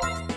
Thank you.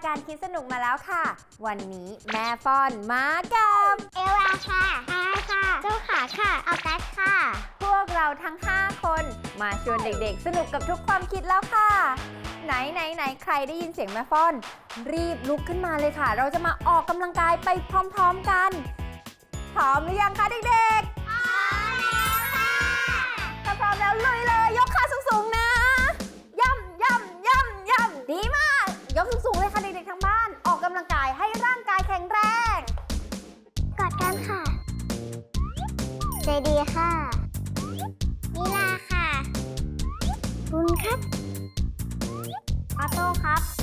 ายการคิดสนุกมาแล้วค่ะ วันนี้แม่ฟอนมากับ เอวาค่ะอาค่ะเจ้าขาค่ะออกัสค่ะ พวกเราทั้ง 5 คน มาชวนเด็กๆ สนุกกับทุกความคิดแล้วค่ะ ไหนไหนไหนใครได้ยินเสียงแม่ฟอน รีบลุกขึ้นมาเลยค่ะ เราจะมาออกกำลังกายไปพร้อมๆกัน พร้อมหรือยังคะเด็กๆ พร้อมแล้วค่ะถ้าพร้อมแล้วลุยเลยยกขา เจดีค่ะนิลาค่ะคุณครับออโต้ครับ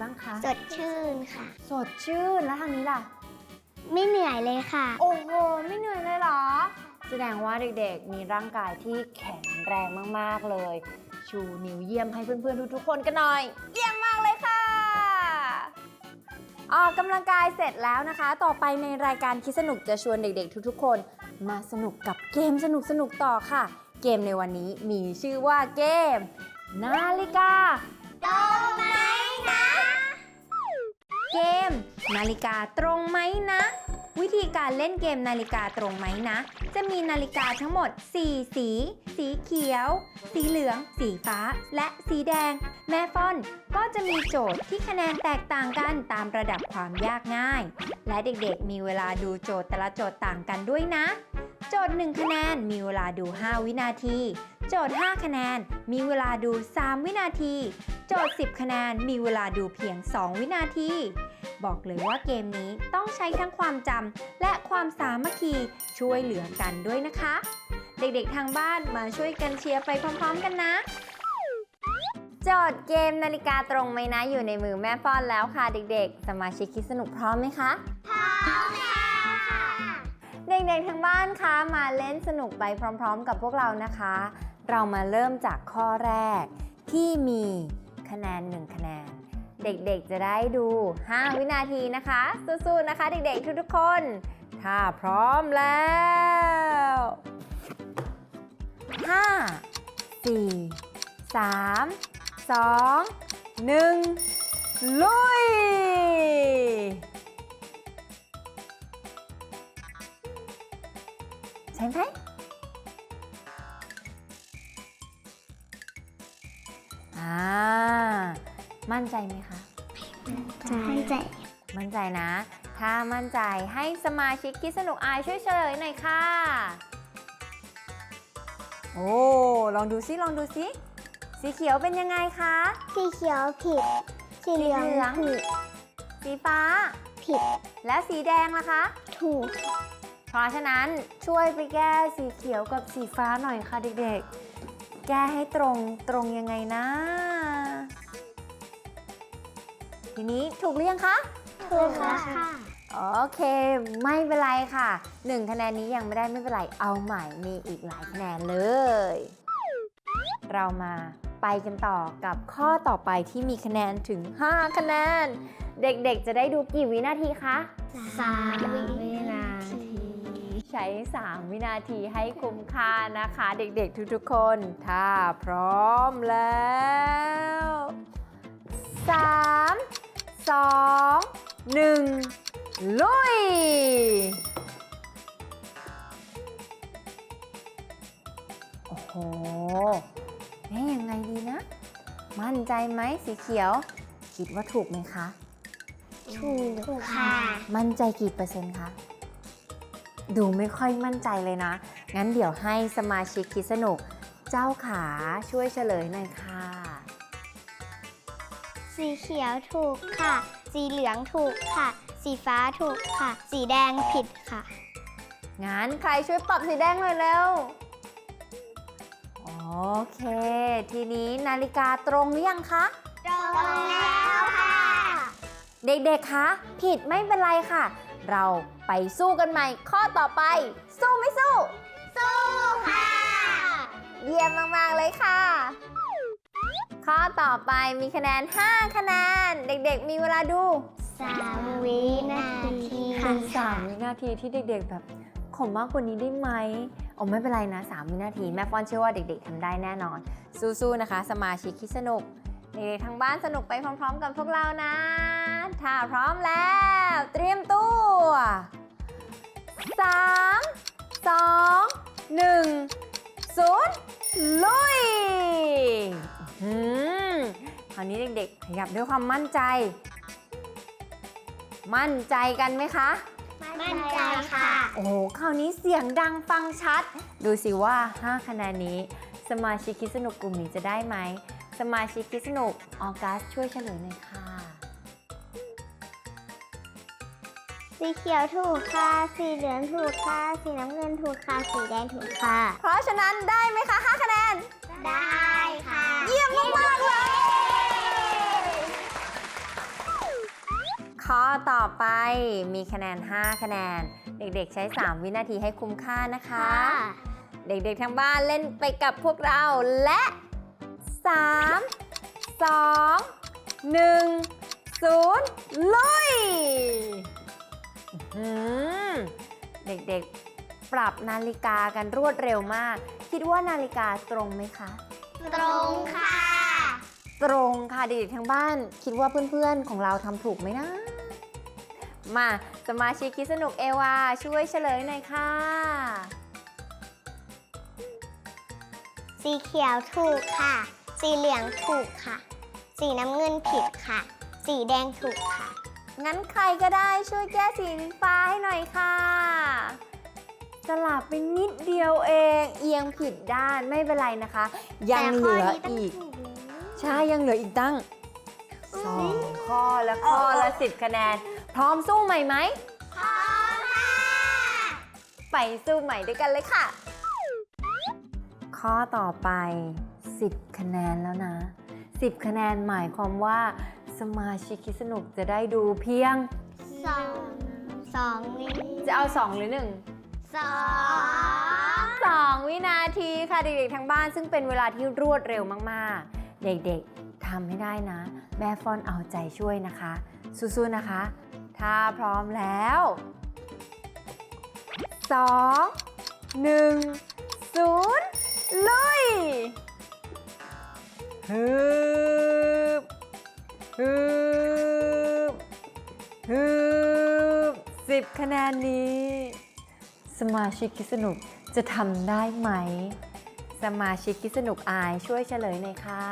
บ้างคะ สดชื่นค่ะ สดชื่นแล้วทางนี้ล่ะ ไม่เหนื่อยเลยค่ะ โอ้โห ไม่เหนื่อยเลยเหรอ แสดงว่าเด็กๆ มีร่างกายที่แข็งแรงมากๆเลย ชูนิ้วเยี่ยมให้เพื่อนๆทุกๆคนกันหน่อย เยี่ยมมากเลยค่ะออกกำลังกายเสร็จแล้วนะคะ ต่อไปในรายการคิดสนุกจะชวนเด็ก ๆ ทุกๆ คน มาสนุกกับเกมสนุกๆต่อค่ะ เกมในวันนี้มีชื่อว่าเกม นาฬิกาโตไหมนะเกม นาฬิกาตรงไหมนะ วิธีการเล่นเกมนาฬิกาตรงไหมนะ จะมีนาฬิกาทั้งหมด 4 สี สีเขียว สีเหลือง สีฟ้า และสีแดง แม่ฟอนก็จะมีโจทย์ที่คะแนนแตกต่างกันตามระดับความยากง่าย และเด็กๆมีเวลาดูโจทย์แต่ละโจทย์ต่างกันด้วยนะ โจทย์ 1 คะแนนมีเวลาดู 5 วินาทีโจทย์ 5 คะแนน มีเวลาดู 3 วินาที โจทย์ 10 คะแนน มีเวลาดูเพียง 2 วินาที บอกเลยว่าเกมนี้ต้องใช้ทั้งความจำและความสามัคคีช่วยเหลือกันด้วยนะคะ เด็กๆทางบ้านมาช่วยกันเชียร์ไปพร้อมๆกันนะจทย์เกมนาฬิกาตรงไหมนะอยู่ในมือแม่ป้อนแล้วค่ะเด็กๆ สมาชิกคิดสนุกพร้อมไหมคะ พร้อมค่ะเด็กๆทางบ้านคะมาเล่นสนุกไปพร้อม ๆ กับพวกเรานะคะ เรามาเริ่มจากข้อแรกที่มีคะแนน 1 คะแนน เด็กๆจะได้ดู 5 วินาทีนะคะ สู้ๆนะคะ เด็กๆทุกๆคน ถ้าพร้อมแล้ว 5 4 3 2 1 ลุยใช่ไหมอ่า มั่นใจไหมคะ มั่นใจ มั่นใจนะ ถ้ามั่นใจให้สมาชิกคิดสนุกอายช่วยเฉลยหน่อยค่ะ โอ้ ลองดูซิ ลองดูซิ สีเขียวเป็นยังไงคะ สีเขียวผิด สีเหลืองสีเหลืองถูก สีฟ้า ผิด และสีแดงล่ะคะ ถูก เพราะฉะนั้นช่วยไปแก้สีเขียวกับสีฟ้าหน่อยค่ะเด็กๆ แก้ให้ตรงตรงยังไงนะ ทีนี้ถูกหรือยังคะ ถูกแล้วค่ะ โอเค ไม่เป็นไรค่ะหนึ่งคะแนนนี้ยังไม่ได้ไม่เป็นไร เอาใหม่มีอีกหลายคะแนนเลย เรามาไปกันต่อกับข้อต่อไปที่มีคะแนนถึง 5 คะแนน เด็กๆจะได้ดูกี่วินาทีคะสามวินาที ใช้ 3 วินาทีให้คุ้มค่านะคะ เด็กๆทุกๆคน ถ้าพร้อมแล้ว 3 2 1 ลุย โอ้โหเอ๊ะยังไงดีนะ มั่นใจไหมสีเขียว คิดว่าถูกไหมคะถูกถูกค่ะ มั่นใจกี่เปอร์เซ็นต์คะ ดูไม่ค่อยมั่นใจเลยนะ งั้นเดี๋ยวให้สมาชิกคิดสนุก เจ้าขาช่วยเฉลยหน่อยค่ะ สีเขียวถูกค่ะ สีเหลืองถูกค่ะ สีฟ้าถูกค่ะ สีแดงผิดค่ะ งั้นใครช่วยปรับสีแดงหน่อยเร็ว โอเค ทีนี้นาฬิกาตรงหรือยังคะ ตรงแล้วค่ะ เด็กๆ คะ ผิดไม่เป็นไรค่ะ เราไปสู้กันใหม่ ข้อต่อไป สู้ไม่สู้ สู้ค่ะ เยี่ยมมากๆเลยค่ะ ข้อต่อไปมีคะแนน 5 คะแนน เด็กๆ มีเวลาดูสามวินาทีเป็น3วินาทีที่เด็กๆ แบบขอมากกว่านี้ได้ไหมอ๋อไม่เป็นไรนะ 3 วินาที แม่ฟอนเชื่อว่าเด็กๆทำได้แน่นอน สู้ๆ นะคะ สมาชิกคิดสนุก เด็กๆทางบ้านสนุกไปพร้อมๆ กับพวกเรานะ ถ้าพร้อมแล้ว เตรียมตัว 3 2 1 0ลุย อื้อหือคราวนี้เด็กๆ ขยับด้วยความมั่นใจ มั่นใจกันไหมคะ มั่นใจค่ะ โอ้โหคราวนี้เสียงดังฟังชัด ดูสิว่า 5 คะแนนนี้ สมาชิกคิดสนุกกลุ่มนี้จะได้ไหม สมาชิกคิดสนุกออกัสช่วยเฉลยหน่อยค่ะ สีเขียวถูกค่ะ สีเหลืองถูกค่ะ สีน้ำเงินถูกค่ะ สีแดงถูกค่ะ เพราะฉะนั้นได้ไหมคะ 5 คะแนน ได้ค่ะ เยี่ยมมากๆเลย ข้อต่อไปมีคะแนน 5 คะแนน เด็กๆ ใช้ 3 วินาทีให้คุ้มค่านะคะ เด็กๆ ทางบ้านเล่นไปกับพวกเราและ 3 2 1 0 ลุยอื้อหือเด็กๆ ปรับนาฬิกากันรวดเร็วมาก คิดว่านาฬิกาตรงไหมคะ ตรงค่ะ ตรงค่ะเด็กๆทางบ้าน คิดว่าเพื่อนๆของเราทำถูกไหมนะ มาสมาชิกคิดสนุกเอวาช่วยเฉลยหน่อยค่ะ สีเขียวถูกค่ะ สีเหลืองถูกค่ะ สีน้ำเงินผิดค่ะ สีแดงถูกค่ะ งั้นใครก็ได้ช่วยแก้สีฟ้าให้หน่อยค่ะ สลับไปนิดเดียวเอง เอียงผิดด้านไม่เป็นไรนะคะ ยังเหลืออีก ใช่ยังเหลืออีกตั้งสองข้อและข้อละสิบคะแนน พร้อมสู้ใหม่ไหมพร้อมค่ะไปสู้ใหม่ด้วยกันเลยค่ะ ข้อต่อไป10คะแนนแล้วนะ10คะแนนหมายความว่าสมาชิกคิดสนุกจะได้ดูเพียงสองสองวิจะเอา2หรือ1 สอง2วินาทีค่ะเด็กๆทั้งบ้านซึ่งเป็นเวลาที่รวดเร็วมากๆ เด็กๆทำให้ได้นะ แม่ฟอนเอาใจช่วยนะคะ สู้ๆนะคะ ถ้าพร้อมแล้ว2 1 0ลุยฮึบฮึบฮึบสิบคะแนนนี้ สมาชิกคิดสนุกจะทำได้ไหม สมาชิกคิดสนุกอายช่วยเฉลยหน่อยค่ะ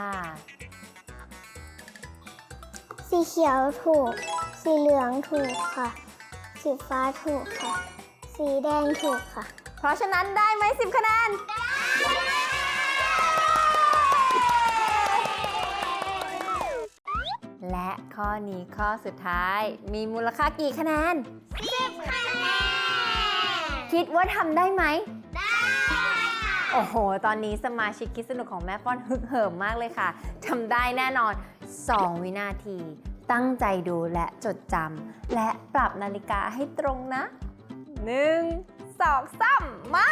สีเขียวถูก สีเหลืองถูกค่ะ สีฟ้าถูกค่ะ สีแดงถูกค่ะ เพราะฉะนั้นได้ไหม10คะแนน และข้อนี้ข้อสุดท้ายมีมูลค่ากี่คะแนน10คะแนน คิดว่าทำได้ไหม ได้โอ้โห ตอนนี้สมาชิกคิดสนุกของแม่ฟ้อนฮึกเหิมมากเลยค่ะทำได้แน่นอน 2 วินาที ตั้งใจดูและจดจำและปรับนาฬิกาให้ตรงนะ 1 2 3 มา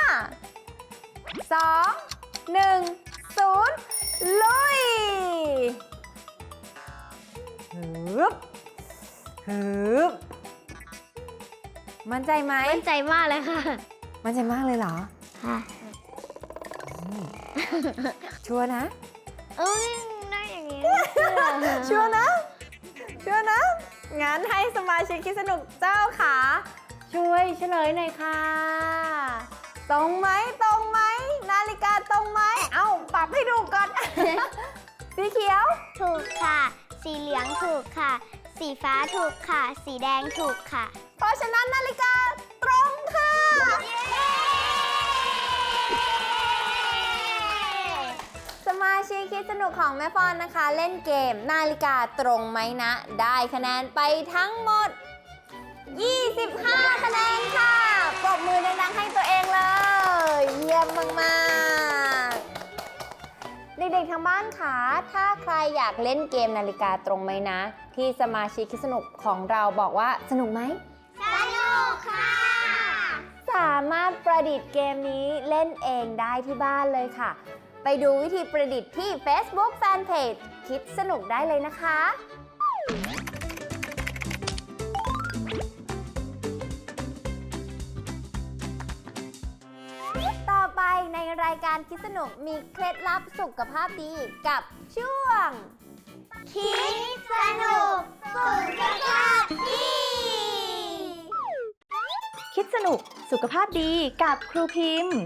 2 1 0 ลุยฮึบฮึบ มั่นใจไหมมั่นใจมากเลยค่ะ มั่นใจมากเลยเหรอค่ะชัวร์นะ เอ้ยได้อย่างนี้ชัวร์นะ ชัวร์นะงั้นให้สมาชิกคิดสนุกเจ้าขา ช่วยเฉลยหน่อยค่ะ ตรงไหมตรงไหมนาฬิกาตรงไหมเอ้าปรับให้ดูก่อน สีเขียว ถูกค่ะ สีเหลืองถูกค่ะ สีฟ้าถูกค่ะ สีแดงถูกค่ะ เพราะฉะนั้นนาฬิกาตรงค่ะ สมาชิกคิดสนุกของแม่ฟอนนะคะ เล่นเกมนาฬิกาตรงไหมนะ ได้คะแนนไปทั้งหมด 25 คะแนนค่ะ ปรบมือดังๆให้ตัวเองเลย เยี่ยมมากๆเด็กๆทางบ้านคะถ้าใครอยากเล่นเกมนาฬิกาตรงไหมนะ ที่สมาชิกคิดสนุกของเราบอกว่าสนุกไหม สนุกค่ะ สามารถประดิษฐ์เกมนี้เล่นเองได้ที่บ้านเลยค่ะ ไปดูวิธีประดิษฐ์ที่ Facebook Fanpage คิดสนุกได้เลยนะคะ คิดสนุกมีเคล็ดลับสุขภาพดีกับช่วง คิดสนุกสุขภาพดี คิดสนุกสุขภาพดีกับครูพิมพ์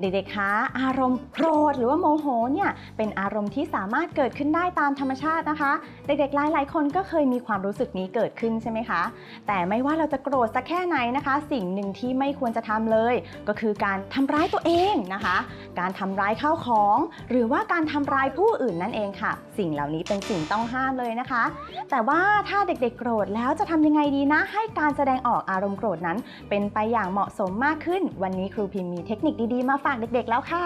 เด็กๆ คะ อารมณ์โกรธหรือว่าโมโหเนี่ยเป็นอารมณ์ที่สามารถเกิดขึ้นได้ตามธรรมชาตินะคะ เด็กๆ หลายๆ คนก็เคยมีความรู้สึกนี้เกิดขึ้นใช่ไหมคะ แต่ไม่ว่าเราจะโกรธสักแค่ไหนนะคะ สิ่งหนึ่งที่ไม่ควรจะทำเลย ก็คือการทำร้ายตัวเองนะคะ การทำร้ายข้าวของ หรือว่าการทำร้ายผู้อื่นนั่นเองค่ะ สิ่งเหล่านี้เป็นสิ่งต้องห้ามเลยนะคะ แต่ว่าถ้าเด็กๆ โกรธแล้วจะทำยังไงดีนะ ให้การแสดงออกอารมณ์โกรธนั้น เป็นไปอย่างเหมาะสมมากขึ้น วันนี้ครูพิมพ์มีเทคนิคดีๆมาฝากเด็กๆแล้วค่ะ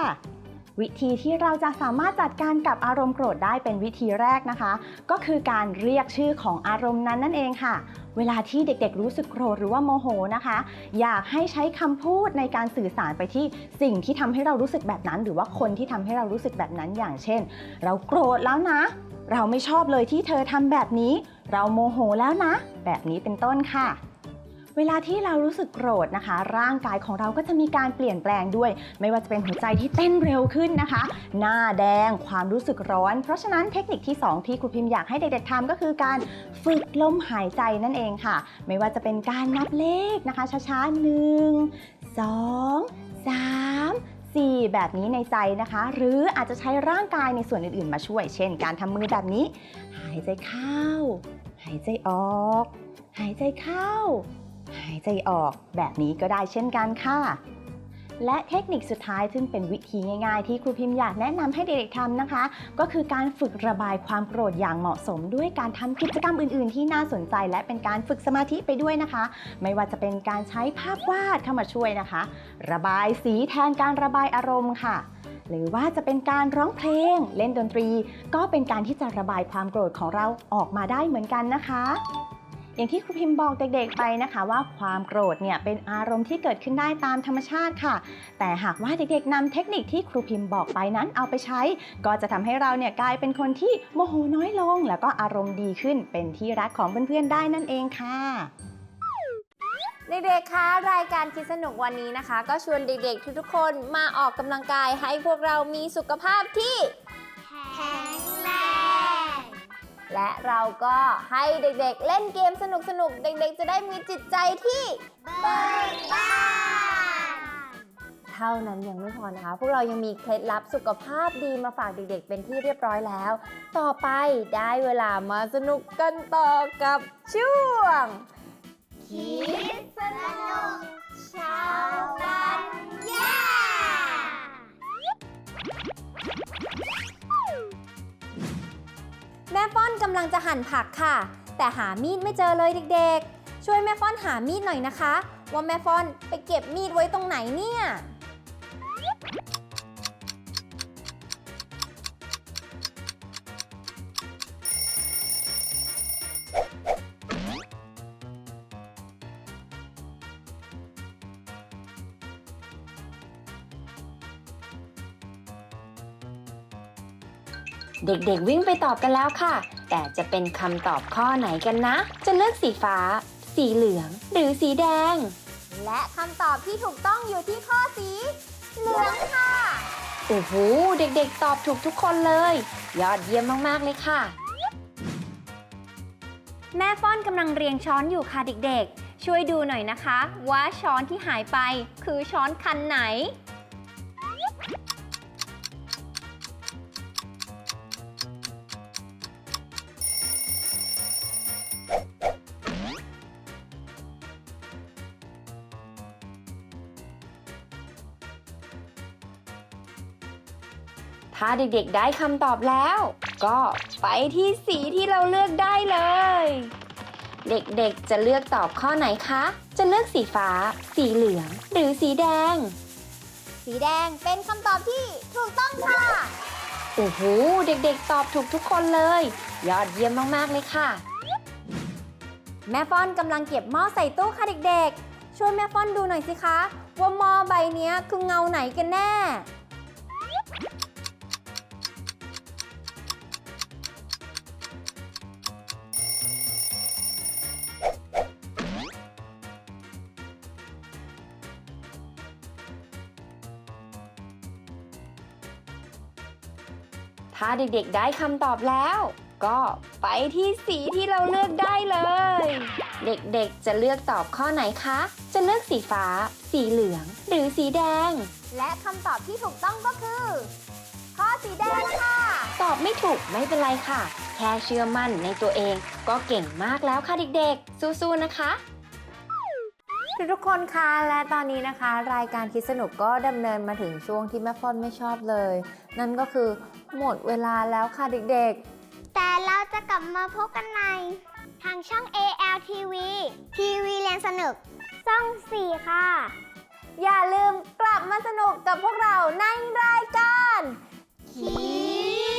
วิธีที่เราจะสามารถจัดการกับอารมณ์โกรธได้เป็นวิธีแรกนะคะ ก็คือการเรียกชื่อของอารมณ์นั้นนั่นเองค่ะ เวลาที่เด็กๆ รู้สึกโกรธหรือว่าโมโหนะคะ อยากให้ใช้คำพูดในการสื่อสารไปที่สิ่งที่ทำให้เรารู้สึกแบบนั้น หรือว่าคนที่ทำให้เรารู้สึกแบบนั้นอย่างเช่น เราโกรธแล้วนะ เราไม่ชอบเลยที่เธอทำแบบนี้ เราโมโหแล้วนะ แบบนี้เป็นต้นค่ะ เวลาที่เรารู้สึกโกรธนะคะ ร่างกายของเราก็จะมีการเปลี่ยนแปลงด้วย ไม่ว่าจะเป็นหัวใจที่เต้นเร็วขึ้นนะคะ หน้าแดงความรู้สึกร้อน เพราะฉะนั้นเทคนิคที่ 2 ที่ครูพิมพ์อยากให้เด็กๆทำก็คือการฝึกลมหายใจนั่นเองค่ะ ไม่ว่าจะเป็นการนับเลขนะคะช้าๆหนึ่งสองสามสี่แบบนี้ในใจนะคะ หรืออาจจะใช้ร่างกายในส่วนอื่นๆ มาช่วย เช่น การทำมือแบบนี้ หายใจเข้า หายใจออก หายใจเข้าายใจออกแบบนี้ก็ได้เช่นกันค่ะ และเทคนิคสุดท้ายซึ่งเป็นวิธีง่ายๆ ที่ครูพิมพ์อยากแนะนำให้เด็กๆทำนะคะ ก็คือการฝึกระบายความโกรธอย่างเหมาะสม ด้วยการทำกิจกรรมอื่นๆ ที่น่าสนใจ และเป็นการฝึกสมาธิไปด้วยนะคะ ไม่ว่าจะเป็นการใช้ภาพวาดเข้ามาช่วยนะคะ ระบายสีแทนการระบายอารมณ์ค่ะหรือว่าจะเป็นการร้องเพลง เล่นดนตรี ก็เป็นการที่จะระบายความโกรธของเราออกมาได้เหมือนกันนะคะ อย่างที่ครูพิมพ์บอกเด็กๆไปนะคะ ว่าความโกรธเนี่ยเป็นอารมณ์ที่เกิดขึ้นได้ตามธรรมชาติค่ะ แต่หากว่าเด็กๆนำเทคนิคที่ครูพิมพ์บอกไปนั้นเอาไปใช้ ก็จะทำให้เราเนี่ยกลายเป็นคนที่โมโหน้อยลง แล้วก็อารมณ์ดีขึ้นเป็นที่รักของเพื่อนๆได้นั่นเองค่ะเด็กๆ คะรายการคิดสนุกวันนี้นะคะ ก็ชวนเด็กๆ ทุกๆ คนมาออกกำลังกายให้พวกเรามีสุขภาพที่แข็ง และเราก็ให้เด็กๆ เล่นเกมสนุกๆเด็กๆ จะได้มีจิตใจที่เบิกบานเท่านั้นยังไม่พอนะคะ พวกเรายังมีเคล็ดลับสุขภาพดีมาฝากเด็กๆ เป็นที่เรียบร้อยแล้ว ต่อไปได้เวลามาสนุกกันต่อกับช่วงคิดสนุกเช้า แม่ฟ้อนกำลังจะหั่นผักค่ะ แต่หามีดไม่เจอเลยเด็กๆ ช่วยแม่ฟ้อนหามีดหน่อยนะคะ ว่าแม่ฟ้อนไปเก็บมีดไว้ตรงไหนเนี่ย เด็กๆวิ่งไปตอบกันแล้วค่ะ แต่จะเป็นคำตอบข้อไหนกันนะ จะเลือกสีฟ้า สีเหลือง หรือสีแดง และคำตอบที่ถูกต้องอยู่ที่ข้อสีเหลืองค่ะ โอ้โห เด็กๆ ตอบถูกทุกคนเลย ยอดเยี่ยมมากๆเลยค่ะ แม่ฟ้อนกำลังเรียงช้อนอยู่ค่ะเด็กๆ ช่วยดูหน่อยนะคะ ว่าช้อนที่หายไปคือช้อนคันไหน ถ้าเด็กๆได้คำตอบแล้ว ก็ไปที่สีที่เราเลือกได้เลย เด็กๆจะเลือกตอบข้อไหนคะ จะเลือกสีฟ้า สีเหลือง หรือสีแดง สีแดงเป็นคำตอบที่ถูกต้องค่ะ โอ้โห เด็กๆตอบถูกทุกคนเลย ยอดเยี่ยมมากๆเลยค่ะ แม่ฟ้อนกำลังเก็บหม้อใส่ตู้ค่ะเด็กๆ ช่วยแม่ฟ้อนดูหน่อยสิคะ ว่าหม้อใบเนี้ยคือเงาไหนกันแน่าเด็กๆได้คำตอบแล้ว ก็ไปที่สีที่เราเลือกได้เลย เด็กๆจะเลือกตอบข้อไหนคะ จะเลือกสีฟ้า สีเหลือง หรือสีแดง และคำตอบที่ถูกต้องก็คือ ข้อสีแดงค่ะ ตอบไม่ถูกไม่เป็นไรค่ะ แค่เชื่อมั่นในตัวเอง ก็เก่งมากแล้วค่ะเด็กๆ สู้ๆนะคะ ทุกคนคะและตอนนี้นะคะ รายการคิดสนุกก็ดำเนินมาถึงช่วงที่แม่ฟอนไม่ชอบเลย นั่นก็คือหมดเวลาแล้วค่ะเด็กๆ แต่เราจะกลับมาพบกันใน ทางช่อง ALTV วีเรียนสนุกช่อง 4 ค่ะ อย่าลืมกลับมาสนุกกับพวกเราในรายการคิด